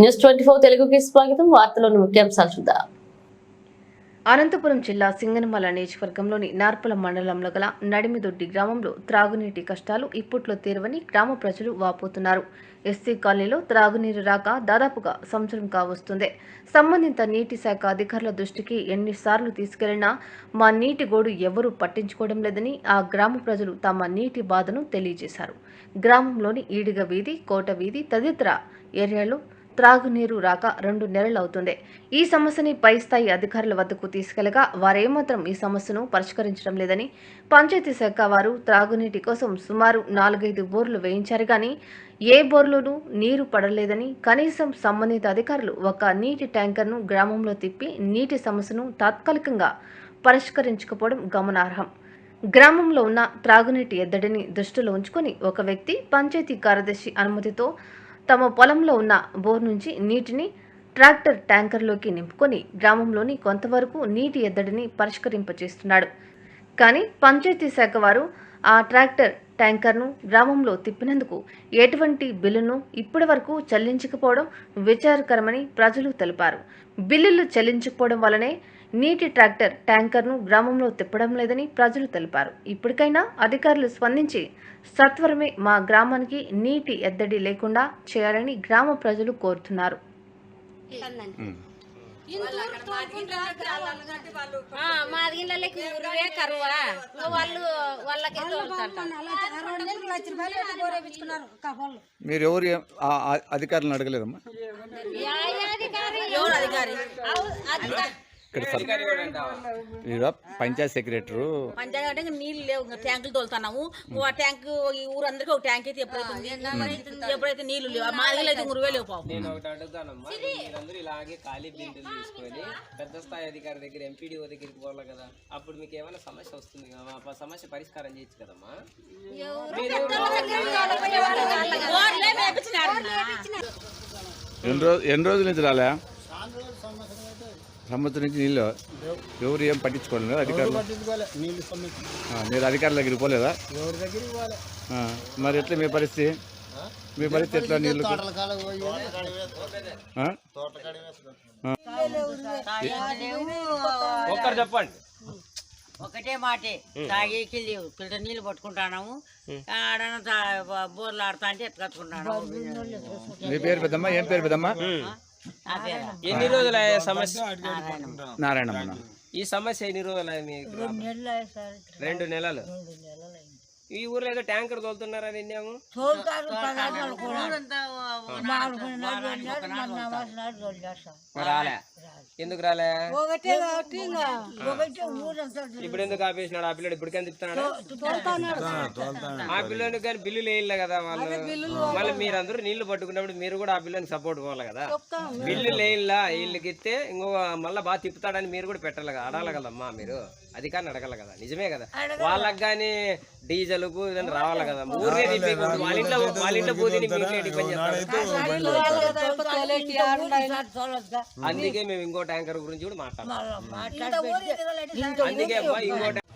News twenty four తెలుగుకి స్వాగతం. వార్తలోని ముఖ్యాంశాలు చూద్దాం. అనంతపురం జిల్లా సింగనమల నియోజకవర్గంలోని నార్పల మండలంలో గల నడిమిదొడ్డి గ్రామంలో త్రాగునీటి కష్టాలు ఇప్పట్లో తీరవని గ్రామ ప్రజలు వాపోతున్నారు. ఎస్సీ కాలనీలో త్రాగునీరు రాక దాదాపుగా సంవత్సరం కావస్తుంది. సంబంధిత నీటి శాఖ అధికారుల దృష్టికి ఎన్నిసార్లు తీసుకెళ్ళినా మా నీటి గోడు ఎవరూ పట్టించుకోవడం లేదని ఆ గ్రామ ప్రజలు తమ నీటి బాధను తెలియజేశారు. గ్రామంలోని ఈడిగ వీధి కోట వీధి తదితర ఏరియాలో త్రాగునీరు రాక రెండు నెలలవుతుంది. ఈ సమస్యని పై స్థాయి అధికారుల వద్దకు తీసుకెళ్ళగా వారేమాత్రం ఈ సమస్యను పరిష్కరించడం లేదని పంచాయతీ శాఖ వారు త్రాగునీటి కోసం సుమారు నాలుగైదు బోర్లు వేయించారు కానీ ఏ బోర్లోనూ నీరు పడలేదని కనీసం సంబంధిత అధికారులు ఒక నీటి ట్యాంకర్ను గ్రామంలో తిప్పి నీటి సమస్యను తాత్కాలికంగా పరిష్కరించకపోవడం గమనార్హం. గ్రామంలో ఉన్న త్రాగునీటి ఎద్దడిని దృష్టిలో ఉంచుకొని ఒక వ్యక్తి పంచాయతీ కార్యదర్శి అనుమతితో తమ పొలంలో ఉన్న బోర్ నుంచి నీటిని ట్రాక్టర్ ట్యాంకర్లోకి నింపుకొని గ్రామంలోని కొంతవరకు నీటి ఎద్దడిని పరిష్కరింపచేస్తున్నాడు. కానీ పంచాయతీ శాఖ వారు ఆ ట్రాక్టర్ ట్యాంకర్ను గ్రామంలో తిప్పినందుకు ఎటువంటి బిల్లును ఇప్పటి వరకు చెల్లించకపోవడం విచారకరమని ప్రజలు తెలిపారు. బిల్లులు చెల్లించకపోవడం వల్లనే నీటి ట్రాక్టర్ ట్యాంకర్ను గ్రామంలో తిప్పడం లేదని ప్రజలు తెలిపారు. ఇప్పటికైనా అధికారులు స్పందించి సత్వరమే మా గ్రామానికి నీటి ఎద్దడి లేకుండా చేయాలని గ్రామ ప్రజలు కోరుతున్నారు. ఆ, మా గిన్నెలకి ఊరువే కరువా? వాళ్ళు వాళ్ళకి మీరు ఎవరు అధికారులను అడగలేదమ్మా? అధికారి ఇక్కడ సర్ మీరు పంచాయత్ సెక్రటరు. పంచాయతీ అంటే ఇంకా నీళ్ళు లేవు ఇంకా ట్యాంకులు తోలుతున్నాము. ఆ ట్యాంక్ ఈ ఊరందరికీ ఒక ట్యాంక్ అయితే ఎప్పుడైతే ఉంది ఎప్పుడైతే నీళ్ళు లేవు? మా దగ్గర అయితే ఊరువే లేవు పాపం నేను ఒకటి అడుగుతానమ్మా. మీరందరూ ఇలాగే ఖాళీ బిల్లులు తీసుకొని పెద్ద స్థాయి అధికారి దగ్గర ఎంపీడీఓ దగ్గరికి పోవాలి కదా. అప్పుడు మీకు ఏమైనా సమస్య వస్తుంది కదా ఆ సమస్య పరిష్కారం చేయొచ్చు కదమ్మా? ఎన్ని రోజుల నుంచి రాలే? సంవత్సరం నుంచి నీళ్ళు ఎవరు ఏం పట్టించుకోలేదు? అధికారులు? ఆ, మీరు అధికారుల దగ్గరికి పోలేదా? మరి ఎట్లా మీ పరిస్థితి? మీ పరిస్థితి ఎట్లా నీళ్ళు ఒక్కరు చెప్పండి. ఒకటే మాటే. తాగేకి లేవు ఫిల్టర్ నీళ్ళు పట్టుకుంటాము ఆడన బోర్లు ఆడుతా అంటే ఎత్తుకొచ్చుకుంటాను మీ పేరు పెద్దమ్మా ఏం పేరు పెద్దమ్మా? ఎన్ని రోజులు అయ్యే సమస్య? నారాయణమ్మ. ఈ సమస్య ఎన్ని రోజులు అయ్యే మీకు రెండు నెలలు ఈ ఊర్లో ఏదో ట్యాంకర్ తోలుతున్నారని విన్నాము రాలే? ఎందుకు రాలే? ఇప్పుడు ఎందుకు ఆపేసినాడు? ఆ పిల్లడు ఇప్పటికని తిప్పుతున్నాడు? ఆ పిల్లోనికి కానీ బిల్లులు వేయలే కదా వాళ్ళు. మళ్ళీ మీరందరూ నీళ్ళు పట్టుకున్నప్పుడు మీరు కూడా ఆ పిల్లని సపోర్ట్ పోవాలి కదా. బిల్లు వేయలా వీళ్ళకి ఇస్తే ఇంకో మళ్ళీ బాగా తిప్పుతాడని మీరు కూడా పెట్టాలి కదా. అడగాలి కదమ్మా మీరు. అధికారిని అడగాలి కదా. నిజమే కదా. వాళ్ళకి కానీ డీజిల్ కు ఇదని రావాలి కదా? ఊరికే తిప్పేయకూడదు. వాళ్ళ ఇంట్లో వాళ్ళ ఇంట్లో పోతే అందుకే మేము ఇంకో ట్యాంకర్ గురించి కూడా మాట్లాడతాం. అందుకే ఇంకో ట్యాంకర్